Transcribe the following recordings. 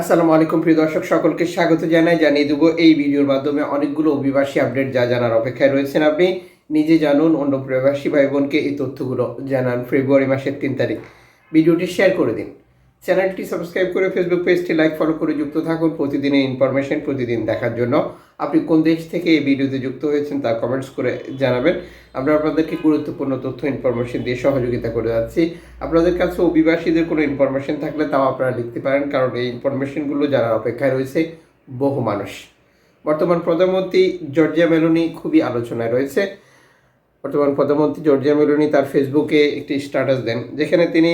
আসসালামু আলাইকুম, প্রিয় দর্শক, সকলকে স্বাগত জানাই। জানিয়ে দেবো, এই ভিডিওর মাধ্যমে অনেকগুলো অভিবাসী আপডেট যা জানার অপেক্ষায় রয়েছেন আপনি। নিজে জানুন, অন্য প্রবাসী ভাই বোনকে এই তথ্যগুলো জানান ফেব্রুয়ারি মাসের তিন তারিখ। ভিডিওটি শেয়ার করে দিন। চ্যানেলটি সাবস্ক্রাইব করে ফেসবুক পেজটি লাইক ফলো করে যুক্ত থাকুন। প্রতিদিনের ইনফরমেশন প্রতিদিন দেখার জন্য। আপনি কোন দেশ থেকে এই ভিডিওতে যুক্ত হয়েছেন তা কমেন্টস করে জানাবেন। আমরা আপনাদেরকে গুরুত্বপূর্ণ তথ্য ইনফরমেশন দিয়ে সহযোগিতা করে যাচ্ছি। আপনাদের কাছে অভিবাসীদের কোনো ইনফরমেশন থাকলে তাও আপনারা লিখতে পারেন, কারণ এই ইনফরমেশনগুলো জানার অপেক্ষায় রয়েছে, বহু মানুষ। বর্তমান প্রধানমন্ত্রী জর্জিয়া মেলোনি খুবই আলোচনায় রয়েছে। বর্তমান প্রধানমন্ত্রী জর্জিয়া মেলোনি তার ফেসবুকে একটি স্ট্যাটাস দেন, যেখানে তিনি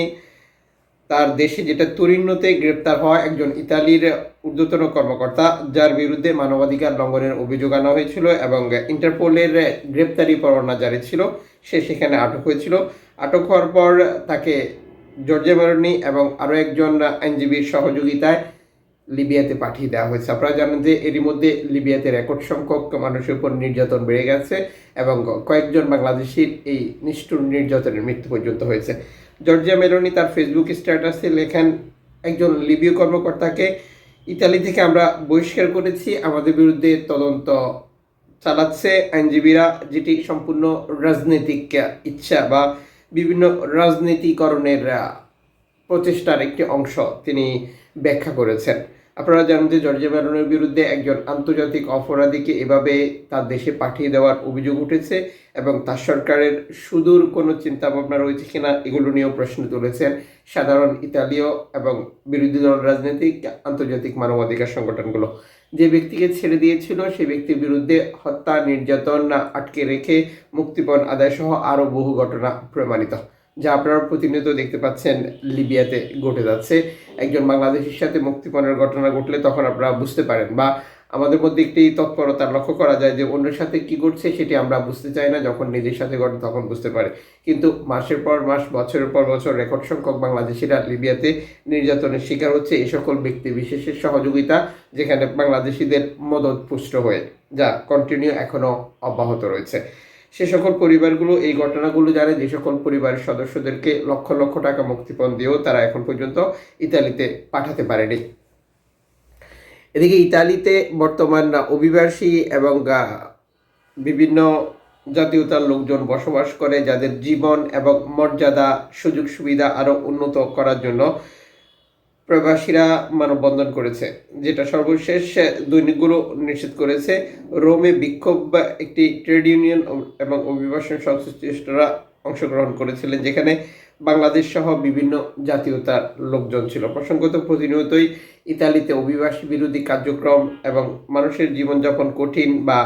তার দেশে যেটা তুরিন্নতে গ্রেপ্তার হওয়া একজন ইতালির ঊর্ধ্বতন কর্মকর্তা, যার বিরুদ্ধে মানবাধিকার লঙ্ঘনের অভিযোগ আনা হয়েছিল এবং ইন্টারপোলের গ্রেপ্তারি পরোয়ানা জারি ছিল। সে সেখানে আটক হয়েছিল। আটক হওয়ার পর তাকে জর্জে মারনি এবং আরও একজন আইনজীবীর সহযোগিতায় লিবিয়াতে পাঠিয়ে দেওয়া হয়েছে। আপনারা জানেন যে এরই মধ্যে লিবিয়াতে রেকর্ড সংখ্যক মানুষের উপর নির্যাতন বেড়ে গেছে এবং কয়েকজন বাংলাদেশির এই নিষ্ঠুর নির্যাতনের মৃত্যু পর্যন্ত হয়েছে। জর্জিয়া মেলোনি তার ফেসবুক স্ট্যাটাসে লেখেন, একজন লিবীয় কর্মকর্তাকে ইতালি থেকে আমরা বহিষ্কার করেছি। আমাদের বিরুদ্ধে তদন্ত চালাচ্ছে আইনজীবীরা, যেটি সম্পূর্ণ রাজনৈতিক ইচ্ছা বা বিভিন্ন রাজনীতিকরণের প্রচেষ্টার একটি অংশ। তিনি ব্যাখ্যা করেছেন। আপনারা জানেন যে জর্জিয়া মেরনের বিরুদ্ধে একজন আন্তর্জাতিক অপরাধীকে এভাবে তার দেশে পাঠিয়ে দেওয়ার অভিযোগ উঠেছে এবং তার সরকারের সুদূর কোনো চিন্তা ভাবনা রয়েছে কিনা এগুলো নিয়েও প্রশ্ন তুলেছেন সাধারণ ইতালীয় এবং বিরোধী দল রাজনৈতিক আন্তর্জাতিক মানবাধিকার সংগঠনগুলো। যে ব্যক্তিকে ছেড়ে দিয়েছিল সেই ব্যক্তির বিরুদ্ধে হত্যা, নির্যাতন না আটকে রেখে মুক্তিপণ আদায় সহ আরও বহু ঘটনা প্রমাণিত, যা আপনারা প্রতিনিয়ত দেখতে পাচ্ছেন লিবিয়াতে ঘটে যাচ্ছে। একজন বাংলাদেশের সাথে মুক্তিপণের ঘটনা ঘটলে তখন আপনারা বুঝতে পারেন। বা আমাদের মধ্যে একটি তৎপরতা লক্ষ্য করা যায় যে, অন্যের সাথে কি ঘটছে সেটি আমরা বুঝতে চাই না, যখন নিজের সাথে ঘটে তখন বুঝতে পারে। কিন্তু মাসের পর মাস, বছরের পর বছর রেকর্ড সংখ্যক বাংলাদেশিরা লিবিয়াতে নির্যাতনের শিকার হচ্ছে। এই সকল ব্যক্তি বিশেষের সহযোগিতা যেখানে বাংলাদেশিদের মদত পুষ্ট হয়ে যা কন্টিনিউ এখনও অব্যাহত রয়েছে। সে সকল পরিবারগুলো এই ঘটনাগুলো জানে, যে সকল পরিবারের সদস্যদেরকে লক্ষ লক্ষ টাকা মুক্তিপণ দিয়েও তারা এখন পর্যন্ত ইতালিতে পাঠাতে পারেনি। এদিকে ইতালিতে বর্তমান অভিবাসী এবং বিভিন্ন জাতীয়তার লোকজন বসবাস করে, যাদের জীবন এবং মর্যাদা সুযোগ সুবিধা আরও উন্নত করার জন্য প্রবাসীরা মানববন্ধন করেছে, যেটা সর্বশেষ দৈনিকগুলো নিশ্চিত করেছে। রোমে বিক্ষোভ বা একটি ট্রেড ইউনিয়ন এবং অভিবাসন সংশ্লিষ্টরা অংশগ্রহণ করেছিলেন, যেখানে বাংলাদেশ সহ বিভিন্ন জাতীয়তার লোকজন ছিল। প্রসঙ্গত, প্রতিনিয়তই ইতালিতে অভিবাসী বিরোধী কার্যক্রম এবং মানুষের জীবনযাপন কঠিন বা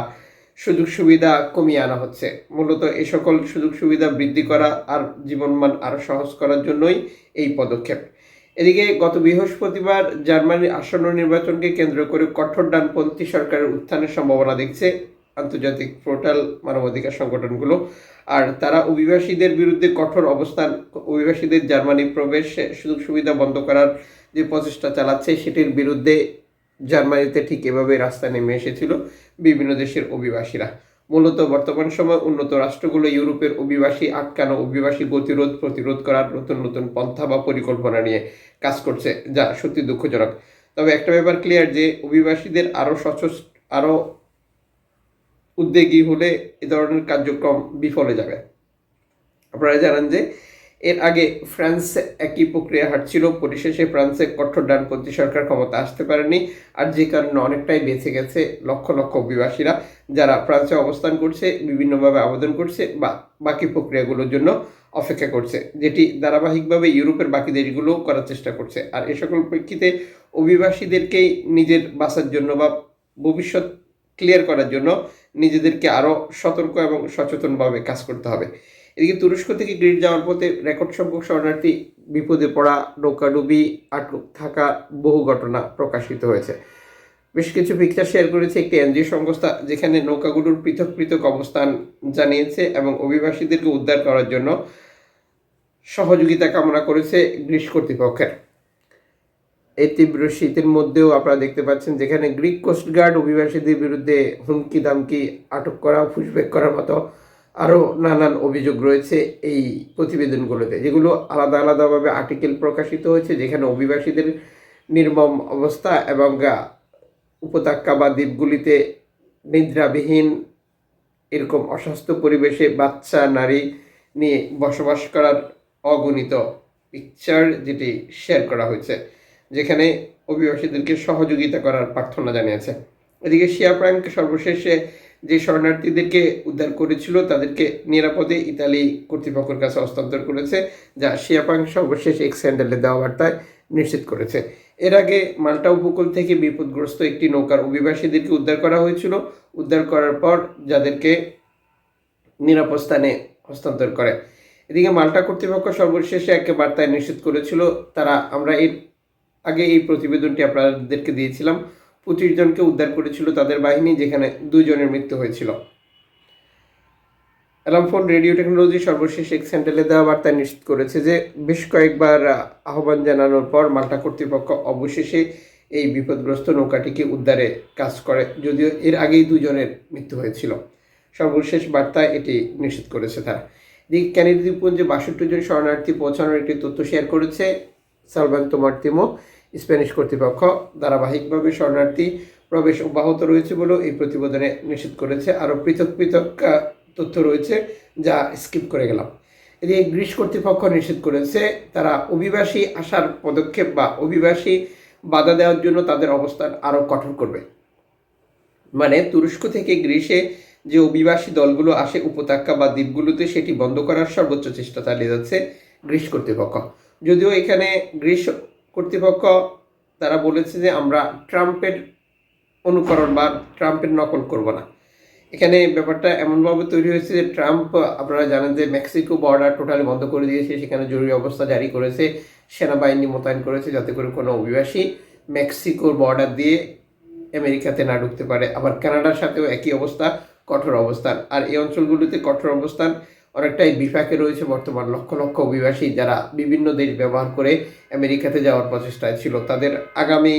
সুযোগ সুবিধা কমিয়ে আনা হচ্ছে। মূলত এ সকল সুযোগ সুবিধা বৃদ্ধি করা আর জীবনমান আরও সহজ করার জন্যই এই পদক্ষেপ। এদিকে গত বৃহস্পতিবার জার্মানির আসন্ন নির্বাচনকে কেন্দ্র করে কঠোর ডানপন্থী সরকারের উত্থানের সম্ভাবনা দেখছে আন্তর্জাতিক পোর্টাল মানবাধিকার সংগঠনগুলো। আর তারা অভিবাসীদের বিরুদ্ধে কঠোর অবস্থান, অভিবাসীদের জার্মানি প্রবেশ সুযোগ সুবিধা বন্ধ করার যে প্রচেষ্টা চালাচ্ছে, সেটির বিরুদ্ধে জার্মানিতে ঠিক এভাবে রাস্তায় নেমে এসেছিল বিভিন্ন দেশের অভিবাসীরা। মূলত বর্তমান সময় উন্নত রাষ্ট্রগুলো ইউরোপের অভিবাসী আটকানো, অভিবাসী গতিরোধ প্রতিরোধ করার নতুন নতুন পন্থা বা পরিকল্পনা নিয়ে কাজ করছে, যা সত্যি দুঃখজনক। তবে একটা ব্যাপার ক্লিয়ার যে, অভিবাসীদের আরও সচ আরও উদ্যোগী হলে এ ধরনের কার্যক্রম বিফলে যাবে। আপনারা জানান যে এর আগে ফ্রান্স একই প্রক্রিয়া হাঁটছিল, পরিশেষে ফ্রান্সে কঠোর ডানপন্থী সরকার ক্ষমতা আসতে পারেনি। আর যে কারণে অনেকটাই বেঁচে গেছে লক্ষ লক্ষ অভিবাসীরা, যারা ফ্রান্সে অবস্থান করছে, বিভিন্নভাবে আবেদন করছে বা বাকি প্রক্রিয়াগুলোর জন্য অপেক্ষা করছে, যেটি ধারাবাহিকভাবে ইউরোপের বাকি দেশগুলো করার চেষ্টা করছে। আর এ সকল প্রেক্ষিতে অভিবাসীদেরকেই নিজের বাঁচার জন্য বা ভবিষ্যৎ ক্লিয়ার করার জন্য নিজেদেরকে আরও সতর্ক এবং সচেতনভাবে কাজ করতে হবে। এদিকে তুরস্ক থেকে গ্রিড যাওয়ার পথে রেকর্ড সংখ্যক শরণার্থী বিপদে পড়া নৌকাডুবি আটক থাকা বহু ঘটনা প্রকাশিত হয়েছে। বেশ কিছু পিকচার শেয়ার করেছে একটি এনজিও সংস্থা, যেখানে নৌকাগুলোর পৃথক পৃথক অবস্থান জানিয়েছে এবং অভিবাসীদেরকে উদ্ধার করার জন্য সহযোগিতা কামনা করেছে গ্রিস কর্তৃপক্ষের। এই তীব্র শীতের মধ্যেও আপনারা দেখতে পাচ্ছেন, যেখানে গ্রিক কোস্টগার্ড অভিবাসীদের বিরুদ্ধে হুমকি দামকি আটক করা পুষব্যাক করার মতো আরও নানান অভিযোগ রয়েছে এই প্রতিবেদনগুলোতে, যেগুলো আলাদা আলাদাভাবে আর্টিকেল প্রকাশিত হয়েছে, যেখানে অভিবাসীদের নির্মম অবস্থা এবং উপত্যকা বা দ্বীপগুলিতে নিদ্রাবিহীন এরকম অস্বাস্থ্য পরিবেশে বাচ্চা, নারী নিয়ে বসবাস করার অগণিত পিকচার যেটি শেয়ার করা হয়েছে, যেখানে অভিবাসীদেরকে সহযোগিতা করার প্রার্থনা জানিয়েছে। এদিকে শিয়া প্রাঙ্ক সর্বশেষে যে শরণার্থীদেরকে উদ্ধার করেছিল, তাদেরকে নিরাপদে ইতালি কর্তৃপক্ষের কাছে হস্তান্তর করেছে, যা শিয়া প্রাঙ্ক সর্বশেষ এক্স হ্যান্ডেলে দেওয়া বার্তায় নিশ্চিত করেছে। এর আগে মাল্টা উপকূল থেকে বিপদগ্রস্ত একটি নৌকার অভিবাসীদেরকে উদ্ধার করা হয়েছিল। উদ্ধার করার পর যাদেরকে নিরাপদ স্থানে হস্তান্তর করে। এদিকে মাল্টা কর্তৃপক্ষ সর্বশেষে এক বার্তায় নিশ্চিত করেছিল, তারা, আমরা এর আগে এই প্রতিবেদনটি আপনাদেরকে দিয়েছিলাম। পঁচিশ জনকে উদ্ধার করেছিল তাদের বাহিনী, যেখানে দুজনের মৃত্যু হয়েছিল। অ্যালামফোন রেডিও টেকনোলজি সর্বশেষ এক সেন্টারে দেওয়া বার্তায় নিশ্চিত করেছে যে, বেশ কয়েকবার আহ্বান জানানোর পর মাল্টা কর্তৃপক্ষ অবশেষে এই বিপদগ্রস্ত নৌকাটিকে উদ্ধারে কাজ করে, যদিও এর আগেই দুজনের মৃত্যু হয়েছিল। সর্বশেষ বার্তায় এটি নিশ্চিত করেছে তারা। এদিকে ক্যানেডি দ্বীপপুঞ্জে বাষট্টি জন শরণার্থী পৌঁছানোর একটি তথ্য শেয়ার করেছে সালভান্তো মার্তিমো স্প্যানিশ কর্তৃপক্ষ ধারাবাহিকভাবে শরণার্থী প্রবেশ অব্যাহত রয়েছে বলেও এই প্রতিবেদনে নিশ্চিত করেছে। আরও পৃথক পৃথক তথ্য রয়েছে যা স্কিপ করে গেলাম। এদিকে গ্রিস কর্তৃপক্ষ নিশ্চিত করেছে, তারা অভিবাসী আসার পদক্ষেপ বা অভিবাসী বাধা দেওয়ার জন্য তাদের অবস্থান আরও কঠোর করবে। মানে তুরস্ক থেকে গ্রিসে যে অভিবাসী দলগুলো আসে, উপত্যকা বা দ্বীপগুলোতে সেটি বন্ধ করার সর্বোচ্চ চেষ্টা চালিয়ে যাচ্ছে গ্রিস কর্তৃপক্ষ। যদিও এখানে গ্রিস কর্তৃপক্ষ, তারা বলেছে যে আমরা ট্রাম্পের অনুকরণ বা ট্রাম্পের নকল করব না। এখানে ব্যাপারটা এমনভাবে তৈরি হয়েছে যে ট্রাম্প, আপনারা জানেন যে মেক্সিকো বর্ডার টোটালি বন্ধ করে দিয়েছে, সেখানে জরুরি অবস্থা জারি করেছে, সেনাবাহিনী মোতায়েন করেছে যাতে করে কোনো অভিবাসী মেক্সিকোর বর্ডার দিয়ে আমেরিকাতে না ঢুকতে পারে। আবার কানাডার সাথেও একই অবস্থা, কঠোর অবস্থান। আর এই অঞ্চলগুলোতে কঠোর অবস্থান অনেকটাই বিপাকে রয়েছে বর্তমান লক্ষ লক্ষ অভিবাসী যারা বিভিন্ন দেশ ব্যবহার করে আমেরিকাতে যাওয়ার প্রচেষ্টায় ছিল। তাদের আগামী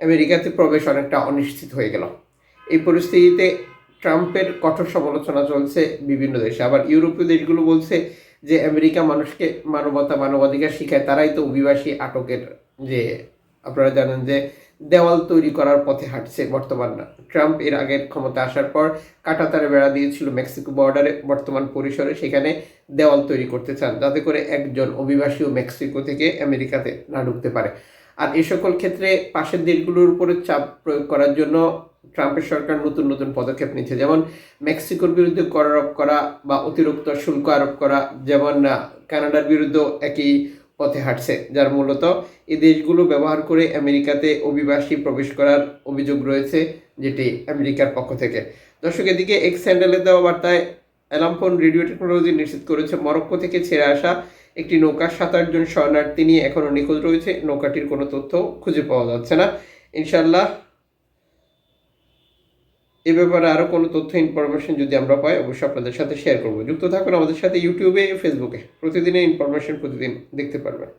আমেরিকাতে প্রবেশ অনেকটা অনিশ্চিত হয়ে গেল। এই পরিস্থিতিতে ট্রাম্পের কঠোর সমালোচনা চলছে বিভিন্ন দেশে। আবার ইউরোপীয় দেশগুলো বলছে যে, আমেরিকা মানুষকে মানবতা, মানবাধিকার শিখায়। তারাই তো অভিবাসী আটকের যে, আপনারা জানেন যে দেওয়াল তৈরি করার পথে হাঁটছে বর্তমান ট্রাম্প। এর আগের ক্ষমতা আসার পর কাটাতারে বেড়া দিয়েছিল মেক্সিকো বর্ডারে, বর্তমান পরিসরে সেখানে দেওয়াল তৈরি করতে চান। যাতে করে একজন অভিবাসীও মেক্সিকো থেকে আমেরিকাতে না ঢুকতে পারে। আর এই সকল ক্ষেত্রে পাশের দেশগুলোর উপরে চাপ প্রয়োগ করার জন্য ট্রাম্পের সরকার নতুন নতুন পদক্ষেপ নিচ্ছে। যেমন মেক্সিকোর বিরুদ্ধে কর আরোপ করা বা অতিরিক্ত শুল্ক আরোপ করা, যেমন কানাডার বিরুদ্ধেও একই পথে হাঁটছে, যার মূলত এই দেশগুলো ব্যবহার করে আমেরিকাতে অভিবাসী প্রবেশ করার অভিযোগ রয়েছে যেটি আমেরিকার পক্ষ থেকে। দর্শক, এদিকে এক স্যান্ডেলে দেওয়া বার্তায় অ্যালামফোন রেডিও টেকনোলজি নিশ্চিত করেছে, মরক্কো থেকে ছেড়ে আসা একটি নৌকা সাত আটজন শরণার্থী নিয়ে এখনও নিখোঁজ রয়েছে। নৌকাটির কোনো তথ্য খুঁজে পাওয়া যাচ্ছে না। ইনশাল্লাহ এ ব্যাপারে আরও কোনো তথ্য ইনফরমেশন যদি আমরা পাই, অবশ্যই আপনাদের সাথে শেয়ার করব। যুক্ত থাকুন আমাদের সাথে ইউটিউবে ফেসবুকে প্রতিদিনের ইনফরমেশন প্রতিদিন দেখতে পারবেন।